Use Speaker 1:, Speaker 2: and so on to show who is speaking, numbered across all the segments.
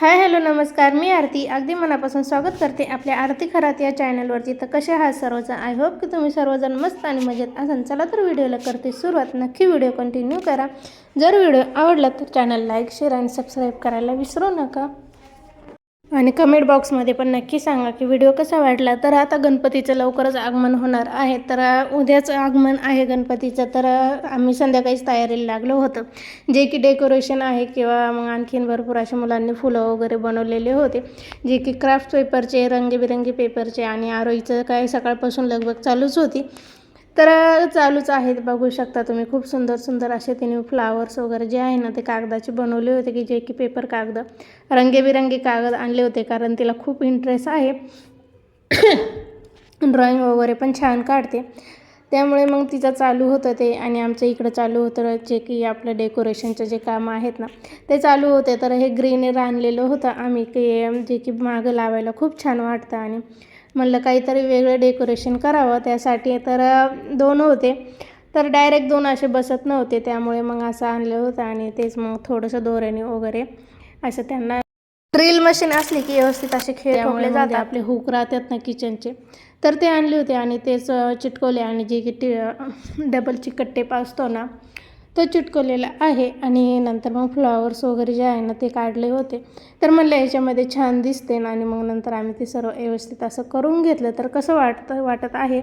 Speaker 1: Hi hello नमस्कार. मी आरती. अगदी मनापासून स्वागत करते आपल्या आरती खरात या चॅनलवरती. तर कसे आहात सर्वजण? आय होप की तुम्ही सर्वजण मस्त आणि मजेत असाल चला तर व्हिडिओला करते सुरुवात. नक्की व्हिडिओ कंटिन्यू करा. जर व्हिडिओ आवडला तर चॅनल लाईक शेअर आणि सबस्क्राईब करायला विसरू नका. आणि कमेंट बॉक्समध्ये पण नक्की सांगा की व्हिडिओ कसा वाटला. तर आता गणपतीचं लवकरच आगमन होणार आहे. तर उद्याच आगमन आहे गणपतीचं. तर आम्ही संध्याकाळीच तयारीला लागलो होतं. जे की डेकोरेशन आहे किंवा मग आणखीन भरपूर अशा मुलांनी फुलं वगैरे बनवलेले होते. जे की क्राफ्ट पेपरचे रंगीबिरंगी पेपरचे आणि आरोईचं काय सकाळपासून लगबग चालूच होती. तर चालूच आहेत. बघू शकता तुम्ही खूप सुंदर सुंदर असे तिने फ्लावर्स वगैरे जे आहे ना ते कागदाचे बनवले होते की जे की पेपर कागद रंगेबिरंगी कागद आणले होते कारण तिला खूप इंटरेस्ट आहे. ड्रॉइंग वगैरे पण छान काढते. त्यामुळे मग तिचं चालू होतं ते आणि आमच्या इकडं चालू होतं जे की आपलं डेकोरेशनचं जे काम आहेत ना ते चालू होते. तर हे ग्रीनर आणलेलं होतं आम्ही की जे की मागं लावायला खूप छान वाटतं आणि म्हणलं काहीतरी वेगळं डेकोरेशन करावं त्यासाठी तर दोन होते. तर डायरेक्ट दोन असे बसत नव्हते त्यामुळे मग असं आणलं होतं आणि तेच मग थोडंसं दोऱ्याने वगैरे असं त्यांना ड्रिल मशीन असली की व्यवस्थित असे खेळ ठोकले जातात. आपले हुक राहतात ना किचनचे तर ते आणले होते आणि तेच चिटकवले आणि जे की टी डबल चिकट टेप असतो ना तो चिटकवलेला आहे आणि नंतर मग फ्लॉवर्स वगैरे जे आहे ना ते काढले होते. तर म्हणलं याच्यामध्ये छान दिसते ना आणि मग नंतर आम्ही ते सर्व व्यवस्थित असं करून घेतलं. तर कसं वाटतं वाटत आहे?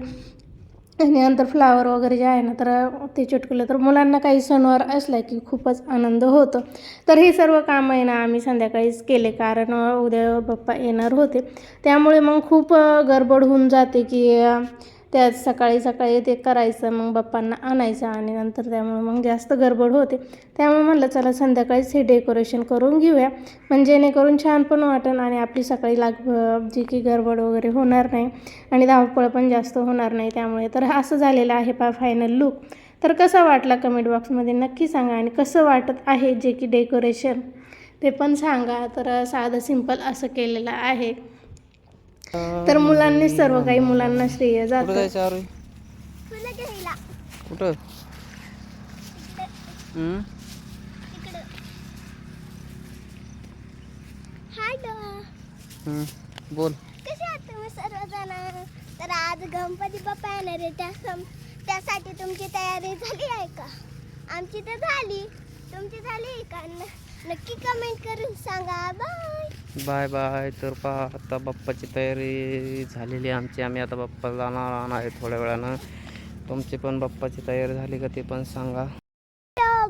Speaker 1: आणि नंतर फ्लावर वगैरे जे आहे ना तर ते चिटकलं तर मुलांना काही सणवार असला की खूपच आनंद होतो. तर हे सर्व काम आहे ना आम्ही संध्याकाळीच केले. कारण उद्या पप्पा येणार होते. त्यामुळे मग खूप गडबड होऊन जाते की त्यात सकाळी सकाळी ते करायचं मग बाप्पांना आणायचं आणि नंतर त्यामुळे मग जास्त गडबड होते. त्यामुळे म्हटलं चला संध्याकाळीच हे डेकोरेशन करून घेऊया. म्हणजे जेणेकरून छान पण वाटेल आणि आपली सकाळी लाग जी की गडबड वगैरे होणार नाही आणि धावपळ पण जास्त होणार नाही त्यामुळे. तर असं झालेलं आहे पा फायनल लुक तर कसा वाटला कमेंट बॉक्समध्ये नक्की सांगा आणि कसं वाटत आहे जे की डेकोरेशन ते पण सांगा. तर साधं सिंपल असं केलेलं आहे. तर मुलांनी सर्व काही मुलांना श्रेय जातं.
Speaker 2: जायचं आरोही? कुठं? हम्म? हम्म. बोल.
Speaker 3: कसे आहात तुम्ही सर्वजण? तर आज गणपती बाप्पा येणार आहे. त्या सम त्यासाठी तुमची तयारी झाली आहे का? आमची तर झाली. तुमची झाली आहे का? न- नक्की कमेंट करून सांगा. Bye
Speaker 2: bye bye. तर पहा आता बाप्पाची तयारी झालेली आहे आमची. आम्ही आता बाप्पा जाणार आहे थोड्या वेळानं. तुमची पण बाप्पाची तयारी झाली का ते पण सांगा.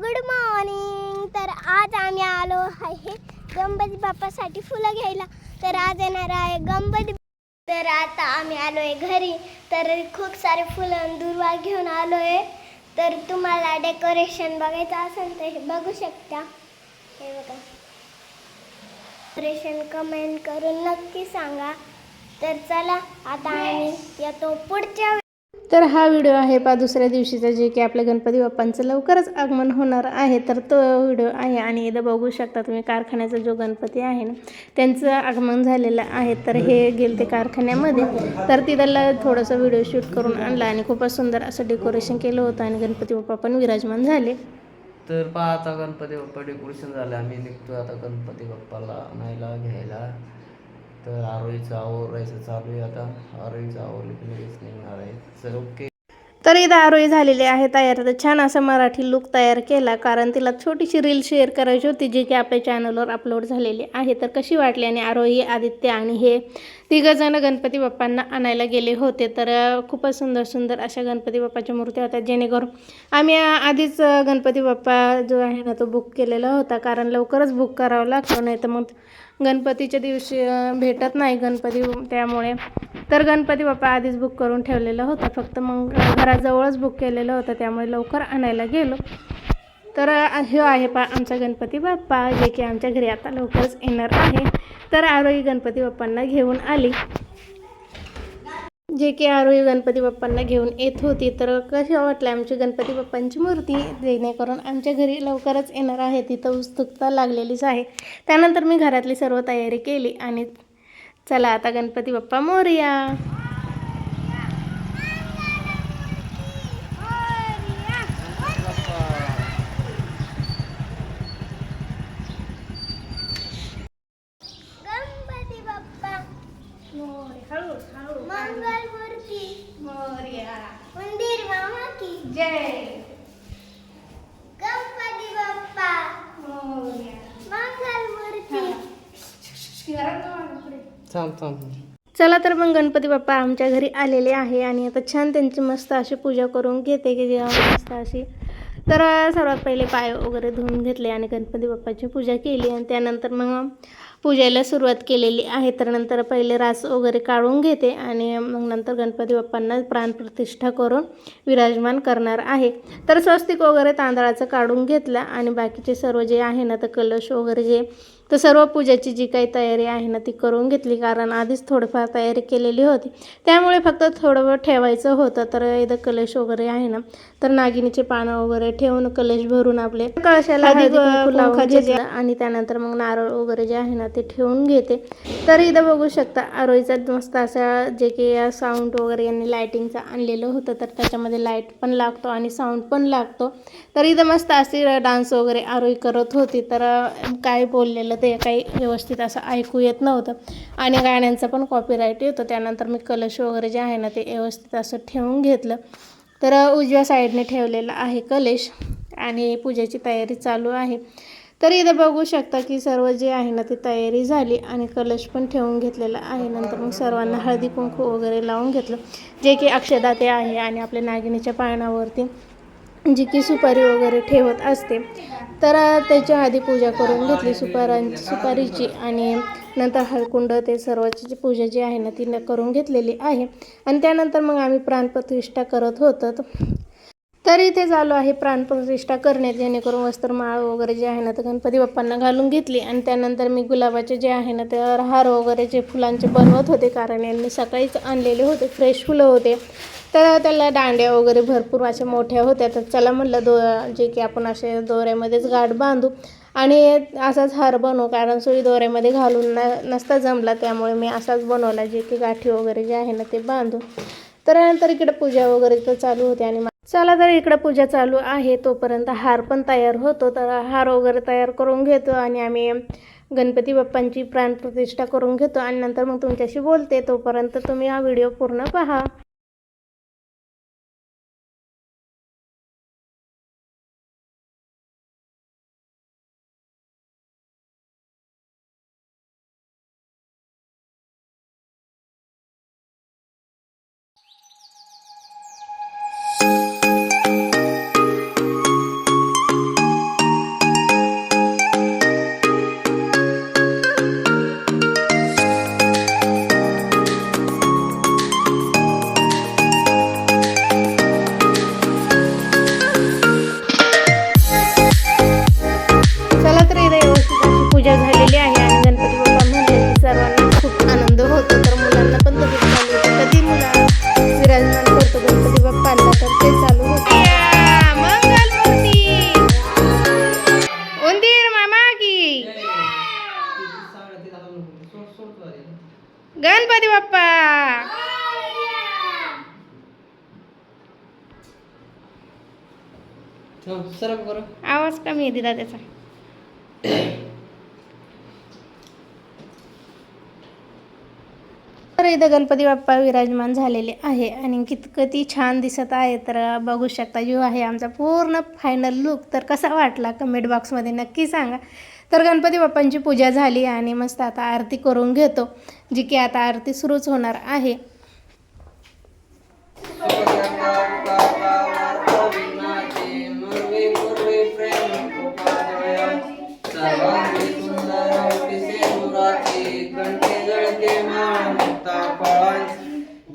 Speaker 3: गुड मॉर्निंग तर आज आम्ही आलो आहे गणपती बाप्पासाठी फुलं घ्यायला. तर आज येणार आहे गणपती तर आता आम्ही आलो आहे घरी. तर खूप सारे फुलं दुर्वा घेऊन आलो आहे तर तुम्हाला डेकोरेशन बघायचं असेल तर हे बघू शकता. हे बघा. ऑपरेशन कमेंट करून नक्की सांगा. तर चला आता आम्ही येतो पुढच्या
Speaker 1: तर हा व्हिडिओ आहे पा दुसऱ्या दिवशीचा जे की आपल्या गणपती बाप्पांचं लवकरच आगमन होणार आहे. तर तो व्हिडिओ आहे आणि इथं बघू शकता तुम्ही कारखान्याचा जो गणपती आहे ना त्यांचं आगमन झालेलं आहे. तर हे गेले ते कारखान्यामध्ये. तर तिथला थोडंसं व्हिडिओ शूट करून आणला आणि खूपच सुंदर असं डेकोरेशन केलं होतं आणि गणपती बाप्पा पण विराजमान झाले.
Speaker 2: तर पहा आता गणपती बाप्पा डेकोरेशन झालं. आम्ही निघतो आता गणपती बाप्पाला आणायला घ्यायला. तर आरोईचं आवरायचं चालू आहे आता. आरोईचं आवरलं की लगेच निघणार आहे. Sir okay.
Speaker 1: तर इथं आरोही झालेली आहे तयार. तर छान असा मराठी लुक तयार केला. कारण तिला छोटीशी रील शेअर करायची होती जी की आपल्या चॅनलवर अपलोड झालेली आहे. तर कशी वाटली आणि आरोही आदित्य आणि हे तिघंजणं गणपती बाप्पांना आणायला गेले होते. तर खूपच सुंदर सुंदर अशा गणपती बाप्पाच्या मूर्त्या होत्या. जेणेकरून आम्ही आधीच गणपती बाप्पा जो आहे ना तो बुक केलेला होता. कारण लवकरच बुक करावं लागतो नाही तर मग गणपतीच्या दिवशी भेटत नाही गणपती त्यामुळे. तर गणपती बाप्पा आधीच बुक करून ठेवलेला होता. फक्त मग घराजवळच बुक केलेलं होतं. त्यामुळे लवकर आणायला गेलो. तर हे आहे पा आमचा गणपती बाप्पा. जे की आमच्या घरी आता लवकरच येणार आहे. तर आरोही गणपती बाप्पांना घेऊन आली. जे की आरोही गणपती बाप्पांना घेऊन येत होती तर कशी वाटली आमची गणपती बाप्पांची मूर्ती? जेणेकरून आमच्या घरी लवकरच येणार आहे तिथं उत्सुकता लागलेलीच आहे. त्यानंतर मी घरातली सर्व तयारी केली आणि चला आता गणपती बाप्पा मोरया. जय.
Speaker 3: गणपती बाप्पा. मंगल मूर्ती
Speaker 2: थांब थांब.
Speaker 1: चला तर मग गणपती बाप्पा आमच्या घरी आलेले आहे आणि आता छान त्यांची मस्त अशी पूजा करून घेते की जेव्हा मस्त अशी तर सर्वात पहिले पाय वगैरे धुवून घेतले आणि गणपती बाप्पाची पूजा केली आणि त्यानंतर मग पूजेला सुरुवात केलेली आहे. तर नंतर पहिले रास वगैरे काढून घेते आणि मग नंतर गणपती बाप्पांना प्राणप्रतिष्ठा करून विराजमान करणार आहे. तर स्वस्तिक वगैरे तांदळाचं काढून घेतलं आणि बाकीचे सर्व जे आहे ना तर कलश वगैरे जे तर सर्व पूजेची जी काही तयारी आहे ना ती करून घेतली. कारण आधीच थोडंफार तयारी केलेली होती. त्यामुळे फक्त थोडं ठेवायचं होतं. तर इथं कलश वगैरे आहे ना तर नागिनीचे पानं वगैरे ठेवून कलश भरून आपले कळशाला आणि त्यानंतर मग नारळ वगैरे जे आहे ना ते ठेवून घेते. तर इथं बघू शकता आरोईचा मस्त असा जे की साऊंड वगैरे यांनी लायटिंगचं आणलेलं होतं तर त्याच्यामध्ये लाइट पण लागतो आणि साऊंड पण लागतो. तर इथं मस्त अशी डान्स वगैरे आरोही करत होती तर काय बोललेलं ते काही व्यवस्थित असं ऐकू येत नव्हतं. आणि गाण्यांचं पण कॉपीराईट येतो त्यानंतर मी कलश वगैरे जे आहे ना ते व्यवस्थित असं ठेवून घेतलं. तर उजव्या साईडने ठेवलेला आहे कलश आणि पूजेची तयारी चालू आहे. तर इथं बघू शकता की सर्व जे आहे ना ती तयारी झाली आणि कलश पण ठेवून घेतलेला आहे. नंतर मग सर्वांना हळदी कुंकू वगैरे लावून घेतलं जे की अक्षदाते आहे आणि आपल्या नागिनीच्या पानावरती जी की सुपारी वगैरे ठेवत असते. तर त्याच्या आधी पूजा करून घेतली सुपारां सुपारीची आणि नंतर हळकुंड ते सर्वाची जी पूजा जी आहे ना ती करून घेतलेली आहे. आणि त्यानंतर मग आम्ही प्राणप्रतिष्ठा करत होतो. तर इथे चालू आहे प्राणप्रतिष्ठा करणे. जेणेकरून वस्त्रमाळ वगैरे जे आहे ना तर गणपती बाप्पांना घालून घेतली. आणि त्यानंतर मी गुलाबाचे जे आहे ना ते हार वगैरे जे फुलांचे बनवत होते कारण यांनी सकाळीच आणलेले होते फ्रेश फुलं होते. तर त्याला दांड्या वगैरे भरपूर अशा मोठ्या होत्या. तर चला म्हणलं दो जे की आपण असे दोऱ्यामध्येच गाठ बांधू. आणि असाच हार बनवू कारण सुई दोऱ्यामध्ये घालून न नसता जमला. त्यामुळे मी असाच बनवला जे की गाठी वगैरे जे आहे ना ते बांधू तर नंतर इकडे पूजा वगैरे तर चालू होते आणि चला तर इकडं पूजा चालू आहे. तोपर्यंत हार पण तयार होतो. तर हार वगैरे तयार करून घेतो आणि आम्ही गणपती बाप्पांची प्राणप्रतिष्ठा करून घेतो. आणि नंतर मग तुमच्याशी बोलते. तोपर्यंत तुम्ही हा व्हिडिओ पूर्ण पहा. चालू होतं. उंदीर मामा की. गणपती बाप्पा.
Speaker 2: सरक बरं.
Speaker 1: आवाज कमी आहे दिदा तर इथं गणपती बाप्पा विराजमान झालेले आहे. आणि किती छान दिसत आहे. तर बघू शकता जो आहे आमचा पूर्ण फायनल लुक तर कसा वाटला कमेंट बॉक्समध्ये नक्की सांगा. तर गणपती बाप्पांची पूजा झाली आणि मस्त आता आरती करून घेतो जी की आता आरती सुरूच होणार आहे.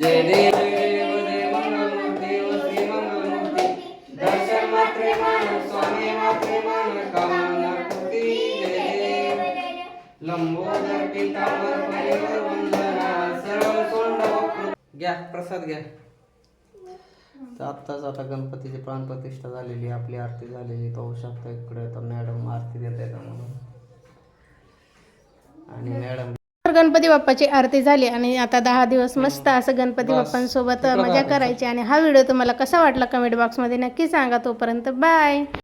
Speaker 2: जय देव देव देव श्री दर्शन मात्रे मान स्वामी मात्रे मान कामना कृती जय देव. लंबोदर वंदना सरळ सोंड घ्या प्रसाद घ्या. तर आत्ताच आता गणपतीची प्राणप्रतिष्ठा झालेली आपली आरती झालेली पाहू शकता इकडे तर मॅडम आरती देत का म्हणून. आणि मॅडम
Speaker 1: तर गणपती बाप्पाची आरती झाली आणि आता दहा दिवस मस्त असं गणपती. बाप्पांसोबत मजा. करायची आणि हा व्हिडिओ तुम्हाला कसा वाटला कमेंट बॉक्समध्ये नक्की सांगा तोपर्यंत बाय